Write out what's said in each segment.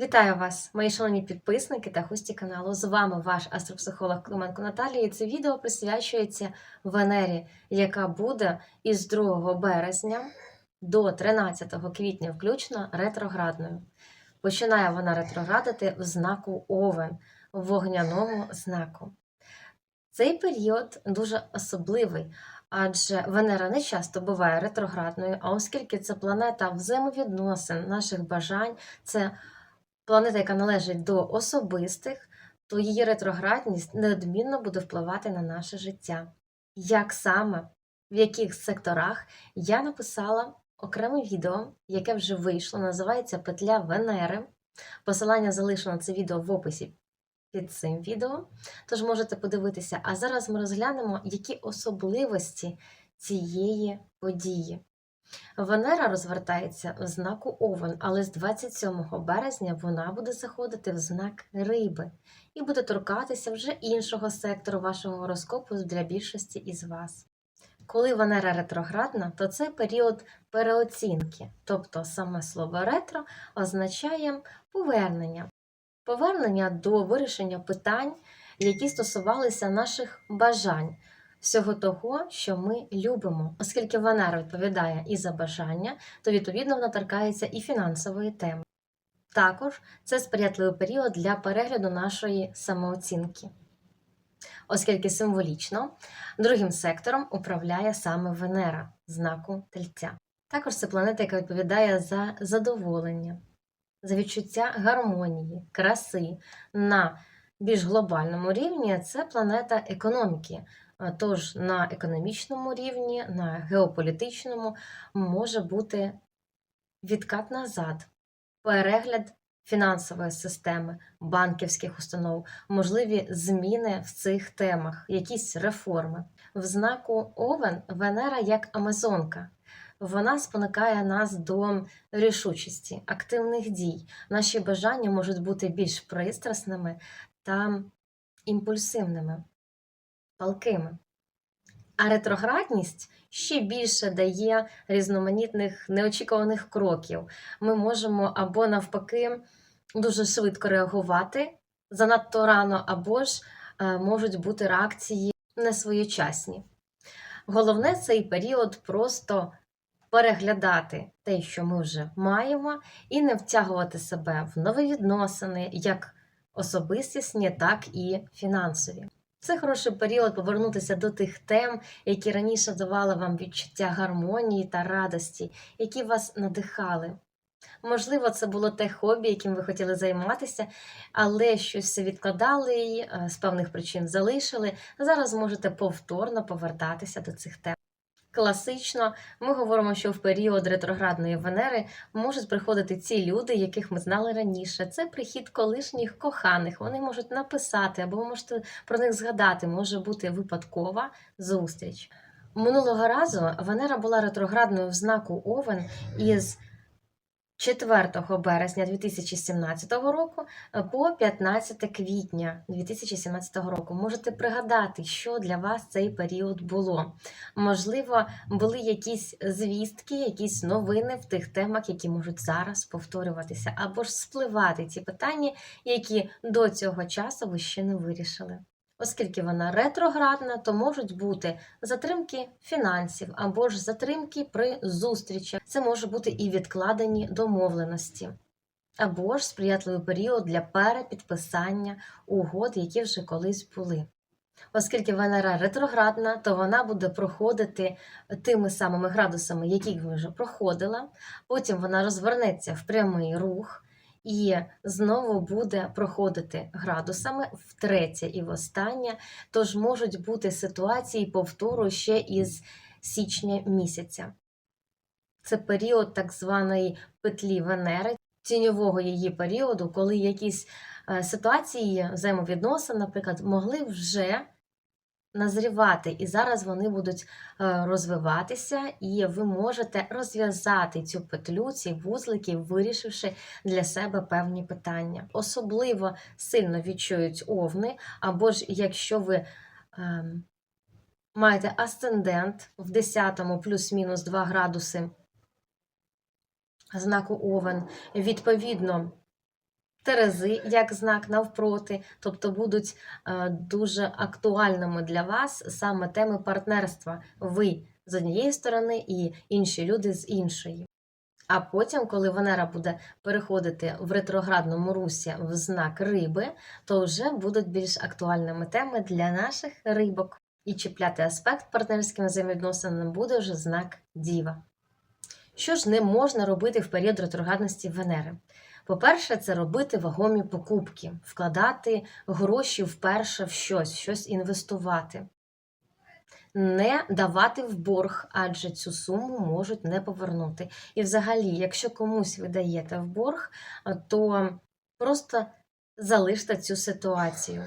Вітаю вас, мої шановні підписники та гості каналу. З вами ваш астропсихолог Клименко Наталія. І Це відео присвячується Венері, яка буде із 2 березня до 13 квітня, включно ретроградною. Починає вона ретроградити в знаку Овен, в вогняному знаку. Цей період дуже особливий, адже Венера не часто буває ретроградною, а оскільки це планета взаємовідносин, наших бажань, це планета, яка належить до особистих, то її ретроградність неодмінно буде впливати на наше життя. Як саме, в яких секторах я написала окреме відео, яке вже вийшло, називається Петля Венери. Посилання залишу на це відео в описі під цим відео, тож можете подивитися. А зараз ми розглянемо, які особливості цієї події. Венера розвертається в знаку Овен, але з 27 березня вона буде заходити в знак Риби і буде торкатися вже іншого сектору вашого гороскопу для більшості із вас. Коли Венера ретроградна, то це період переоцінки, тобто саме слово ретро означає повернення. Повернення до вирішення питань, які стосувалися наших бажань всього того, що ми любимо. Оскільки Венера відповідає і за бажання, то відповідно вона торкається і фінансової теми. Також це сприятливий період для перегляду нашої самооцінки, оскільки символічно другим сектором управляє саме Венера знаку Тельця. Також це планета, яка відповідає за задоволення, за відчуття гармонії, краси на більш глобальному рівні це планета економіки. Тож на економічному рівні, на геополітичному може бути відкат назад, перегляд фінансової системи, банківських установ, можливі зміни в цих темах, якісь реформи. В знаку Овен Венера як Амазонка. Вона спонукає нас до рішучості, активних дій. Наші бажання можуть бути більш пристрасними та імпульсивними палкими. А ретроградність ще більше дає різноманітних неочікуваних кроків. Ми можемо або навпаки дуже швидко реагувати занадто рано, або ж е, можуть бути реакції несвоєчасні. Головне цей період просто переглядати те, що ми вже маємо, і не втягувати себе в нові відносини, як особистісні, так і фінансові. Це хороший період повернутися до тих тем, які раніше давали вам відчуття гармонії та радості, які вас надихали. Можливо, це було те хобі, яким ви хотіли займатися, але щось відкладали і е, з певних причин залишили. Зараз можете повторно повертатися до цих тем. Класично, ми говоримо, що в період ретроградної Венери можуть приходити ці люди, яких ми знали раніше. Це прихід колишніх коханих. Вони можуть написати, або ви можете про них згадати, може бути випадкова зустріч. Минулого разу Венера була ретроградною в знаку Овен із 4 березня 2017 року по 15 квітня 2017 року. Можете пригадати, що для вас цей період було. Можливо, були якісь звістки, якісь новини в тих темах, які можуть зараз повторюватися, або ж спливати ті питання, які до цього часу ви ще не вирішили. Оскільки вона ретроградна, то можуть бути затримки фінансів або ж затримки при зустрічах. Це може бути і відкладені домовленості, або ж сприятливий період для перепідписання угод, які вже колись були. Оскільки Венера ретроградна, то вона буде проходити тими самими градусами, які вже проходила. Потім вона розвернеться в прямий рух і знову буде проходити градусами втретє і востаннє. Тож можуть бути ситуації повтору ще із січня місяця. Це період так званої петлі Венери, тіньового її періоду, коли якісь е, ситуації взаємовідносин, наприклад, могли вже назрівати, і зараз вони будуть е, розвиватися, і ви можете розв'язати цю петлю, ці вузлики, вирішивши для себе певні питання. Особливо сильно відчують овни, або ж якщо ви ем, маєте асцендент в 10 плюс-мінус 2 градуси знаку Овен, відповідно. Терези як знак навпроти, тобто будуть е, дуже актуальними для вас саме теми партнерства. Ви з однієї сторони і інші люди з іншої. А потім, коли Венера буде переходити в ретроградному русі в знак риби, то вже будуть більш актуальними теми для наших рибок. І чіпляти аспект партнерським взаємовідносинам буде вже знак Діва. Що ж не можна робити в період ретроградності Венери? По-перше, це робити вагомі покупки, вкладати гроші вперше в щось, щось інвестувати. Не давати в борг, адже цю суму можуть не повернути. І взагалі, якщо комусь ви даєте в борг, то просто залиште цю ситуацію.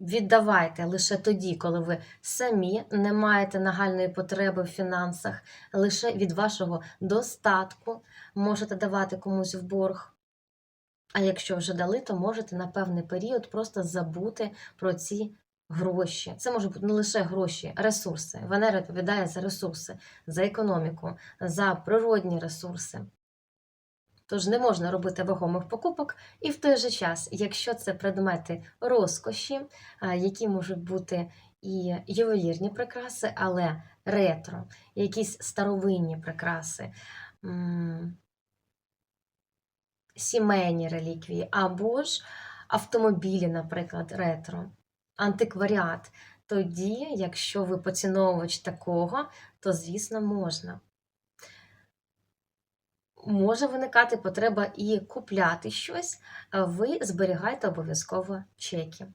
Віддавайте лише тоді, коли ви самі не маєте нагальної потреби в фінансах, лише від вашого достатку можете давати комусь в борг. А якщо вже дали, то можете на певний період просто забути про ці гроші. Це можуть бути не лише гроші, ресурси. Венера відповідає за ресурси, за економіку, за природні ресурси. Тож не можна робити вагомих покупок, і в той же час, якщо це предмети розкоші, які можуть бути і ювелірні прикраси, але ретро, якісь старовинні прикраси, сімейні реліквії, або ж автомобілі, наприклад, ретро, антикваріат. Тоді, якщо ви поціновувач такого, то звісно можна може виникати потреба і купляти щось, а ви зберігайте обов'язково чеки.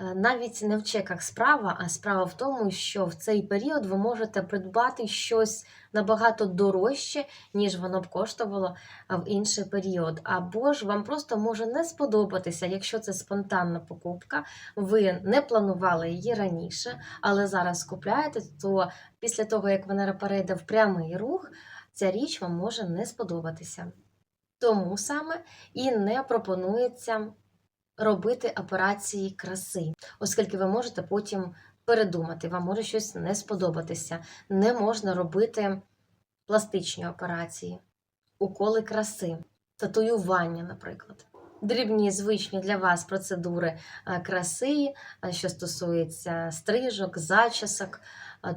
Е, Навіть не в чеках справа, а справа в тому, що в цей період ви можете придбати щось набагато дорожче, ніж воно б коштувало в інший період. Або ж вам просто може не сподобатися, якщо це спонтанна покупка, ви не планували її раніше, але зараз купляєте, то після того, як Венера перейде в прямий рух, ця річ вам може не сподобатися. Тому саме і не пропонується робити операції краси, оскільки ви можете потім передумати, вам може щось не сподобатися. Не можна робити пластичні операції, уколи краси, татуювання, наприклад. Дрібні звичні для вас процедури краси, що стосується стрижок, зачісок,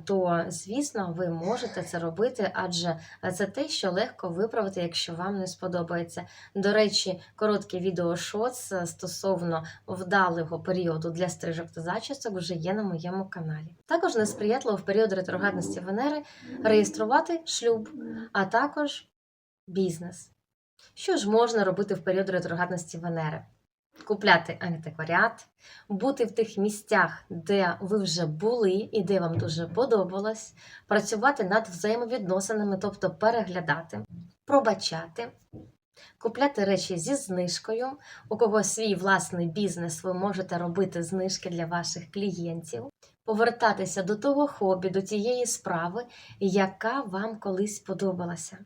то, звісно, ви можете це робити, адже це те, що легко виправити, якщо вам не сподобається. До речі, коротке відео шоц стосовно вдалого періоду для стрижок та зачісок вже є на моєму каналі. Також несприятливо в період ретроградності Венери реєструвати шлюб, а також бізнес. Що ж можна робити в період ретроградності Венери? Купляти антикваріат, бути в тих місцях, де ви вже були і де вам дуже подобалось, працювати над взаємовідносинами, тобто переглядати, пробачати, купляти речі зі знижкою. У кого свій власний бізнес, ви можете робити знижки для ваших клієнтів, повертатися до того хобі, до тієї справи, яка вам колись подобалася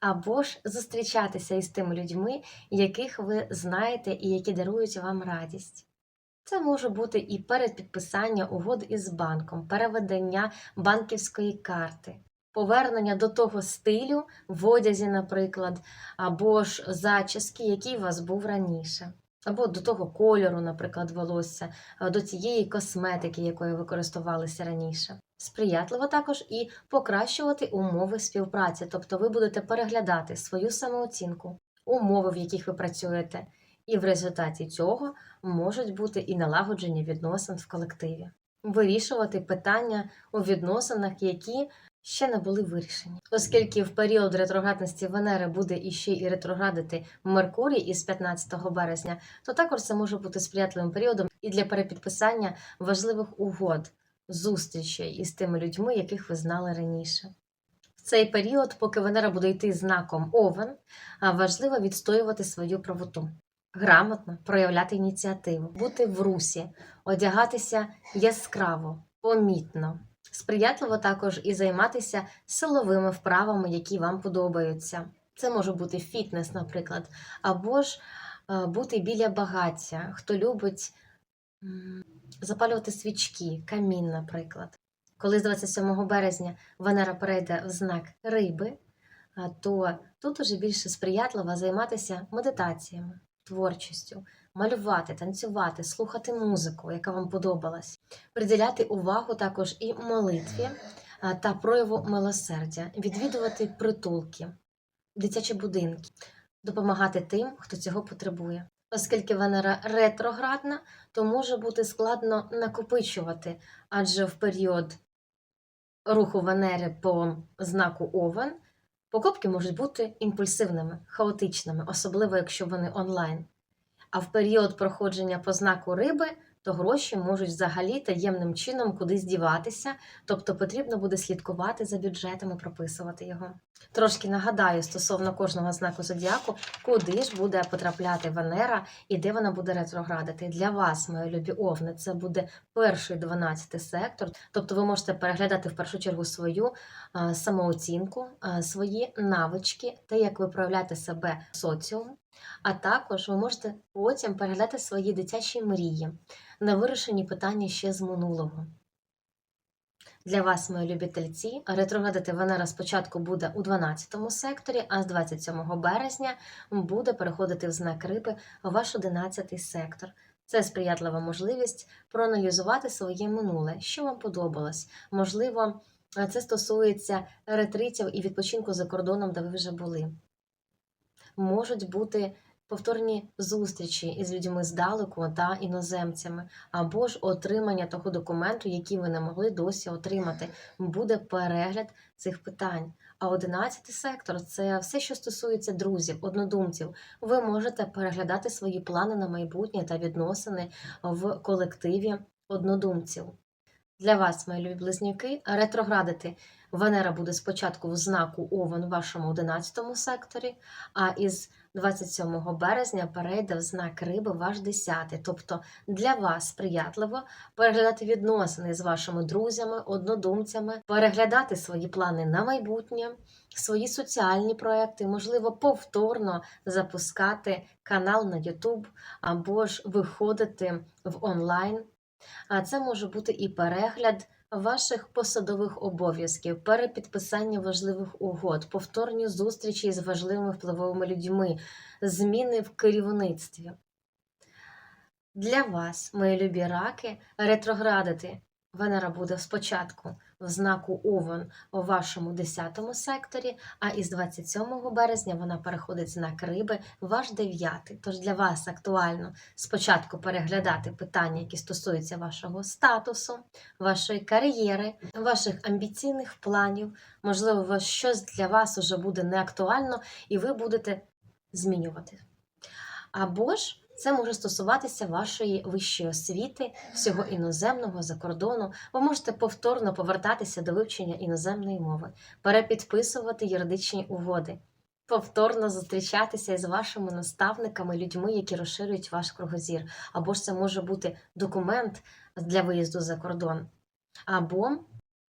або ж зустрічатися із тими людьми, яких ви знаєте і які дарують вам радість. Це може бути і передпідписання угод із банком, переведення банківської карти, повернення до того стилю в одязі, наприклад, або ж зачіски, який у вас був раніше, або до того кольору, наприклад, волосся, до тієї косметики, якою ви раніше. Сприятливо також і покращувати умови співпраці, тобто ви будете переглядати свою самооцінку, умови, в яких ви працюєте, і в результаті цього можуть бути і налагодження відносин в колективі, вирішувати питання у відносинах, які ще не були вирішені. Оскільки в період ретроградності Венери буде іще і ретроградити Меркурій із 15 березня, то також це може бути сприятливим періодом і для перепідписання важливих угод зустрічей із тими людьми, яких ви знали раніше. В цей період, поки Венера буде йти знаком Овен, важливо відстоювати свою правоту, грамотно проявляти ініціативу, бути в русі, одягатися яскраво, помітно. Сприятливо також і займатися силовими вправами, які вам подобаються. Це може бути фітнес, наприклад, або ж бути біля багаття, хто любить запалювати свічки, камін, наприклад. Коли з 27 березня Венера перейде в знак риби, то тут уже більше сприятливо займатися медитаціями, творчістю, малювати, танцювати, слухати музику, яка вам подобалась, приділяти увагу також і молитві та прояву милосердя, відвідувати притулки, дитячі будинки, допомагати тим, хто цього потребує. Оскільки Венера ретроградна, то може бути складно накопичувати, адже в період руху Венери по знаку Овен покупки можуть бути імпульсивними, хаотичними, особливо якщо вони онлайн. А в період проходження по знаку риби, то гроші можуть взагалі таємним чином кудись діватися, тобто потрібно буде слідкувати за бюджетом і прописувати його. Трошки нагадаю стосовно кожного знаку зодіаку, куди ж буде потрапляти Венера і де вона буде ретроградити. Для вас, мої любі овни, це буде перший 12 сектор. Тобто ви можете переглядати в першу чергу свою самооцінку, свої навички, те, як ви проявляєте себе в соціумі. А також ви можете потім переглядати свої дитячі мрії, невирішені питання ще з минулого. Для вас, мої любі тельці, ретроградити Венера спочатку буде у 12 секторі, а з 27 березня буде переходити в знак риби ваш 11 сектор. Це сприятлива можливість проаналізувати своє минуле, що вам подобалось. Можливо, це стосується ретритів і відпочинку за кордоном, де ви вже були. Можуть бути повторні зустрічі із людьми здалеку та іноземцями, або ж отримання того документу, який ви не могли досі отримати. Буде перегляд цих питань. А 11 сектор це все, що стосується друзів, однодумців. Ви можете переглядати свої плани на майбутнє та відносини в колективі однодумців. Для вас, мої любі близнюки, ретроградити Венера буде спочатку в знаку Овен в вашому 11 секторі, а із 27 березня перейде в знак риби ваш 10. Тобто для вас сприятливо переглядати відносини з вашими друзями, однодумцями, переглядати свої плани на майбутнє, свої соціальні проекти, можливо, повторно запускати канал на YouTube або ж виходити в онлайн. А це може бути і перегляд ваших посадових обов'язків, перепідписання важливих угод, повторні зустрічі з важливими впливовими людьми, зміни в керівництві. Для вас, мої любі раки, ретроградити Венера буде спочатку в знаку Овен у вашому 10 секторі, а із 27 березня вона переходить в знак риби, в ваш 9. Тож для вас актуально спочатку переглядати питання, які стосуються вашого статусу, вашої кар'єри, ваших амбіційних планів. Можливо, щось для вас уже буде неактуально, і ви будете змінювати. Або ж це може стосуватися вашої вищої освіти, всього іноземного за кордону. Ви можете повторно повертатися до вивчення іноземної мови, перепідписувати юридичні угоди, повторно зустрічатися із вашими наставниками, людьми, які розширюють ваш кругозір. Або ж це може бути документ для виїзду за кордон, або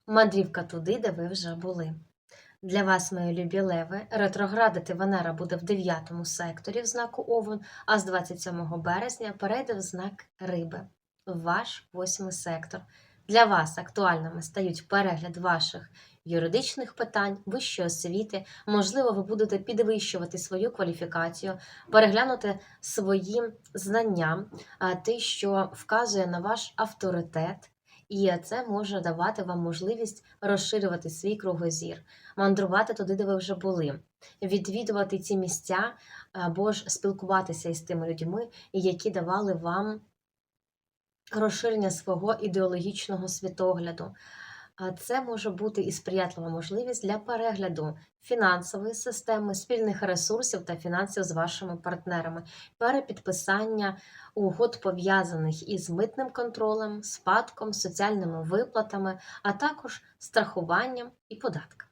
мандрівка туди, де ви вже були. Для вас, мої любі леви, ретроградити Венера буде в 9 секторі в знаку Овен, а з 27 березня перейде в знак Риби, ваш восьмий сектор. Для вас актуальними стають перегляд ваших юридичних питань, вищої освіти. Можливо, ви будете підвищувати свою кваліфікацію, переглянути свої знання, а, те, що вказує на ваш авторитет. І це може давати вам можливість розширювати свій кругозір, мандрувати туди, де ви вже були, відвідувати ці місця або ж спілкуватися із тими людьми, які давали вам розширення свого ідеологічного світогляду. А Це може бути і сприятлива можливість для перегляду фінансової системи, спільних ресурсів та фінансів з вашими партнерами, перепідписання угод пов'язаних із митним контролем, спадком, соціальними виплатами, а також страхуванням і податками.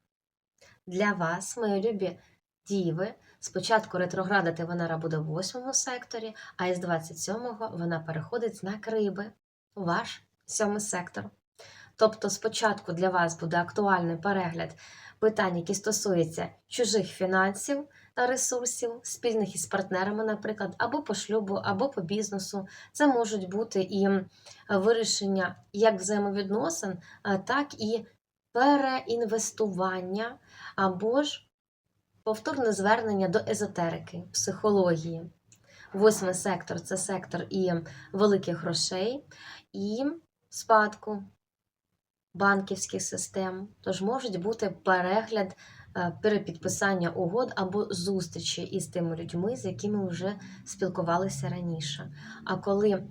Для вас, мої любі діви, спочатку ретроградити Венера буде в 8 секторі, а із 27-го вона переходить в знак риби, ваш сьомий сектор. Тобто спочатку для вас буде актуальний перегляд питань, які стосуються чужих фінансів та ресурсів, спільних із партнерами, наприклад, або по шлюбу, або по бізнесу. Це можуть бути і вирішення як взаємовідносин, так і переінвестування, або ж повторне звернення до езотерики, психології. Восьмий сектор це сектор і великих грошей, і спадку банківських систем. Тож можуть бути перегляд, е, перепідписання угод або зустрічі із тими людьми, з якими вже спілкувалися раніше. А коли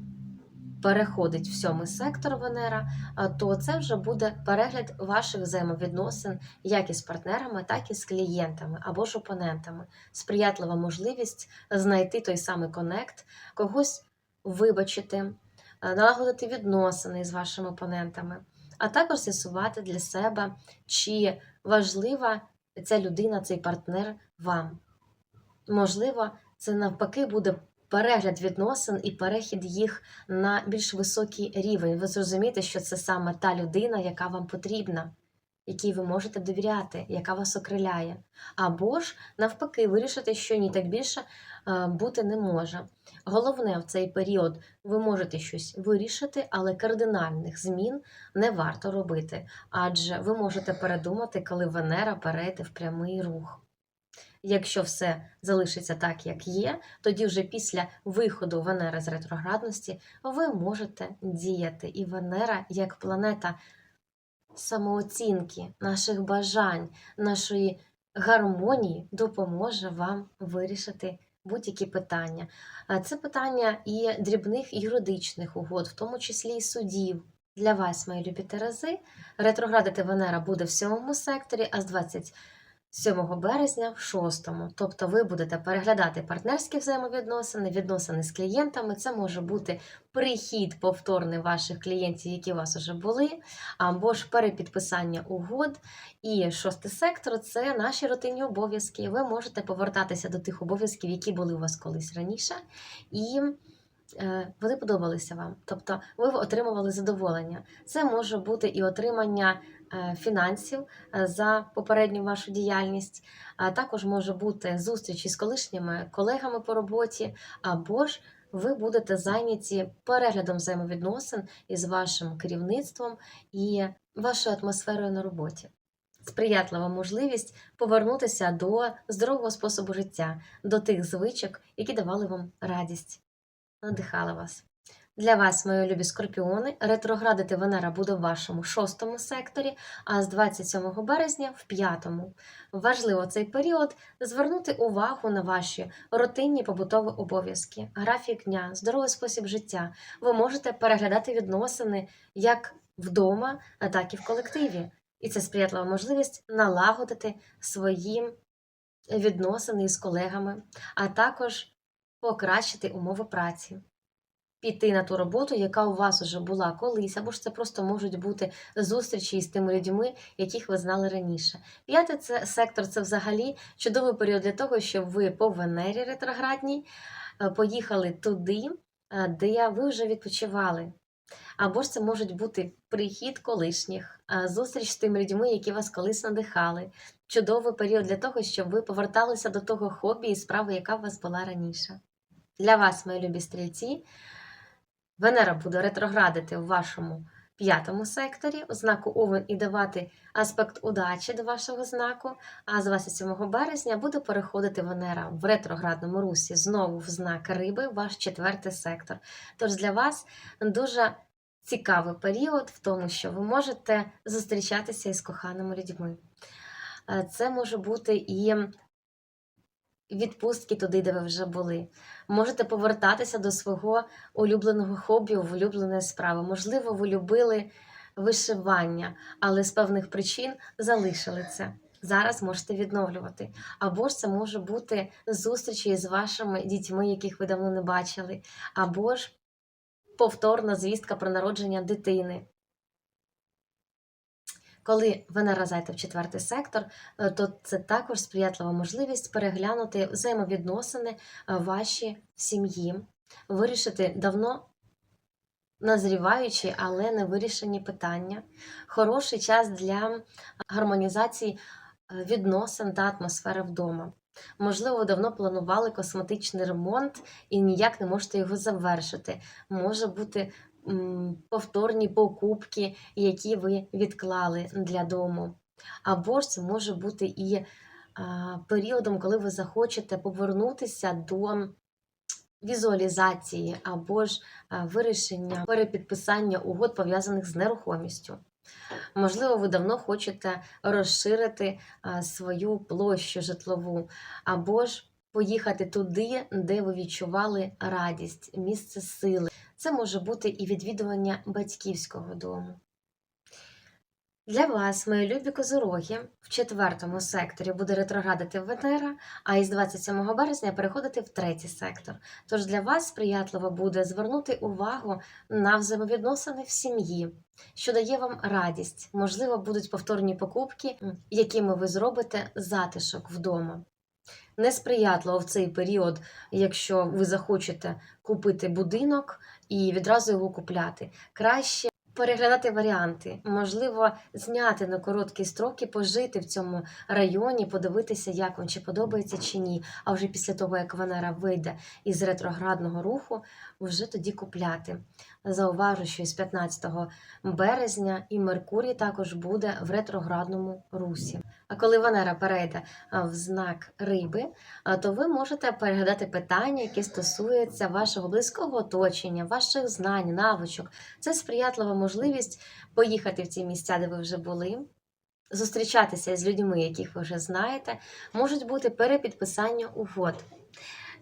переходить в сьомий сектор Венера, то це вже буде перегляд ваших взаємовідносин як із партнерами, так і з клієнтами або ж опонентами. Сприятлива можливість знайти той самий конект, когось вибачити, е, налагодити відносини з вашими опонентами, а також з'ясувати для себе, чи важлива ця людина, цей партнер вам. Можливо, це навпаки буде перегляд відносин і перехід їх на більш високий рівень. Ви зрозумієте, що це саме та людина, яка вам потрібна, якій ви можете довіряти, яка вас окриляє. Або ж, навпаки, вирішити, що ні, так більше е, бути не може. Головне в цей період ви можете щось вирішити, але кардинальних змін не варто робити, адже ви можете передумати, коли Венера перейде в прямий рух. Якщо все залишиться так, як є, тоді вже після виходу Венери з ретроградності ви можете діяти. І Венера, як планета самооцінки, наших бажань, нашої гармонії, допоможе вам вирішити будь-які питання. Це питання і дрібних юридичних угод, в тому числі і судів. Для вас, мої любі Терези, ретроградити Венера буде в сьомому секторі, а з 20 7 березня в 6. Тобто ви будете переглядати партнерські взаємовідносини, відносини з клієнтами. Це може бути прихід повторний ваших клієнтів, які у вас вже були, або ж перепідписання угод. І шостий сектор це наші рутинні обов'язки. Ви можете повертатися до тих обов'язків, які були у вас колись раніше. і е, вони подобалися вам, тобто ви отримували задоволення. Це може бути і отримання фінансів е, за попередню вашу діяльність, а також може бути зустріч із колишніми колегами по роботі, або ж ви будете зайняті переглядом взаємовідносин із вашим керівництвом і вашою атмосферою на роботі. Сприятлива можливість повернутися до здорового способу життя, до тих звичок, які давали вам радість надихала вас. Для вас, мої любі скорпіони, ретроградити Венера буде в вашому шостому секторі, а з 27 березня в п'ятому. Важливо цей період звернути увагу на ваші рутинні побутові обов'язки, графік дня, здоровий спосіб життя. Ви можете переглядати відносини як вдома, так і в колективі. І це сприятлива можливість налагодити свої відносини із колегами, а також покращити умови праці, піти на ту роботу, яка у вас вже була колись, або ж це просто можуть бути зустрічі із тими людьми, яких ви знали раніше. П'ятий це сектор це взагалі чудовий період для того, щоб ви по Венері ретроградній е, поїхали туди, е, де ви вже відпочивали. Або ж це можуть бути прихід колишніх, е, зустріч з тими людьми, які вас колись надихали. Чудовий період для того, щоб ви поверталися до того хобі і справи, яка у вас була раніше. Для вас, мої любі стрільці, Венера буде ретроградити в вашому п'ятому секторі, у знаку Овен і давати аспект удачі до вашого знаку. А з 27 березня буде переходити Венера в ретроградному русі знову в знак Риби, ваш четвертий сектор. Тож для вас дуже цікавий період в тому, що ви можете зустрічатися із коханими людьми. Е, Це може бути і відпустки туди, де ви вже були. Можете повертатися до свого улюбленого хобі, улюбленої справи. Можливо, ви любили вишивання, але з певних причин залишили це. Зараз можете відновлювати. Або ж це може бути зустрічі з вашими дітьми, яких ви давно не бачили, або ж повторна звістка про народження дитини. Коли Венера зайде в четвертий сектор, е, то це також сприятлива можливість переглянути взаємовідносини е, ваші сім'ї, вирішити давно назріваючі, але не вирішені питання. Хороший час для гармонізації е, відносин та атмосфери вдома. Можливо, ви давно планували косметичний ремонт і ніяк не можете його завершити. Може бути повторні покупки, які ви відклали для дому. Або ж це може бути і періодом, коли ви захочете повернутися до візуалізації або ж вирішення перепідписання угод пов'язаних з нерухомістю. Можливо, ви давно хочете розширити свою площу житлову, або ж поїхати туди, де ви відчували радість, місце сили. Це може бути і відвідування батьківського дому. Для вас, мої любі козороги, в четвертому секторі буде ретроградити Венера, а із 27 березня переходити в третій сектор. Тож для вас сприятливо буде звернути увагу на взаємовідносини в сім'ї, що дає вам радість. Можливо, будуть повторні покупки, якими ви зробите затишок вдома. Несприятливо в цей період, якщо ви захочете купити будинок і відразу його купляти. Краще переглядати варіанти, можливо, зняти на короткі строки, пожити в цьому районі, подивитися, як вам чи подобається чи ні. А вже після того, як Венера вийде із ретроградного руху, вже тоді купляти. Зауважу, що з 15 березня і Меркурій також буде в ретроградному русі. А коли Венера перейде в знак риби, то ви можете переглядати питання, які стосуються вашого близького оточення, ваших знань, навичок. Це сприятлива можливість поїхати в ці місця, де ви вже були. Зустрічатися з людьми, яких ви вже знаєте, можуть бути перепідписання угод,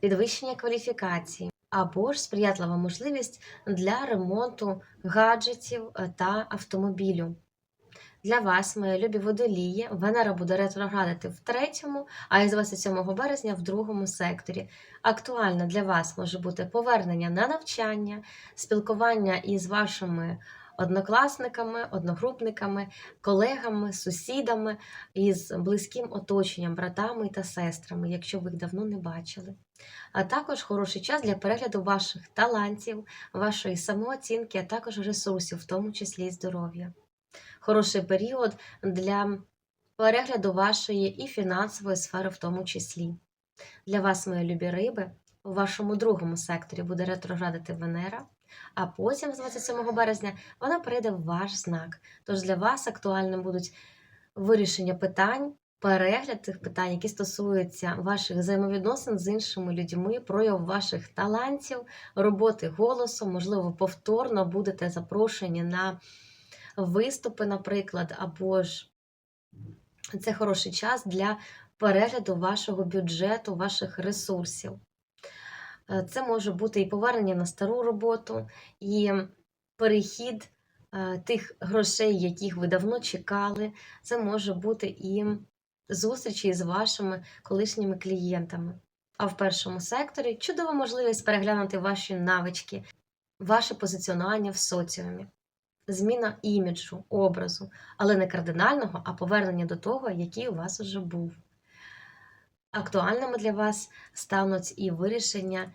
підвищення кваліфікації або ж сприятлива можливість для ремонту гаджетів е, та автомобілю. Для вас, мої любі водолії, Венера буде ретроградити в третьому, а із 27 березня в другому секторі. Актуально для вас може бути повернення на навчання, спілкування із вашими однокласниками, одногрупниками, колегами, сусідами, із близьким оточенням, братами та сестрами, якщо ви їх давно не бачили. А також хороший час для перегляду ваших талантів, вашої самооцінки, а також ресурсів, в тому числі і здоров'я. Хороший період для перегляду вашої і фінансової сфери, в тому числі. Для вас, мої любі риби, у вашому другому секторі буде ретроградити Венера, а потім, з 27 березня, вона перейде в ваш знак. Тож для вас актуальним будуть вирішення питань, перегляд цих питань, які стосуються ваших взаємовідносин з іншими людьми, прояв ваших талантів, роботи голосом, можливо, повторно будете запрошені на виступи, наприклад, або ж це хороший час для перегляду вашого бюджету, ваших ресурсів. Е, Це може бути і повернення на стару роботу, і перехід е, тих грошей, яких ви давно чекали. Це може бути і зустрічі з вашими колишніми клієнтами. А в першому секторі чудова можливість переглянути ваші навички, ваше позиціонування в соціумі, зміна іміджу, образу, але не кардинального, а повернення до того, який у вас уже був. Актуальними для вас стануть і вирішення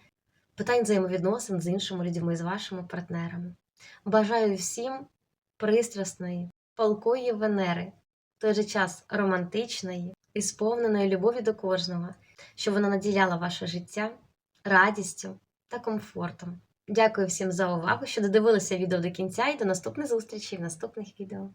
питань взаємовідносин з іншими людьми, з вашими партнерами. Бажаю всім пристрасної, палкої Венери, той же час романтичної і сповненої любові до кожного, щоб вона наділяла ваше життя радістю та комфортом. Дякую всім за увагу, що додивилися відео до кінця і до наступних зустрічей в наступних відео.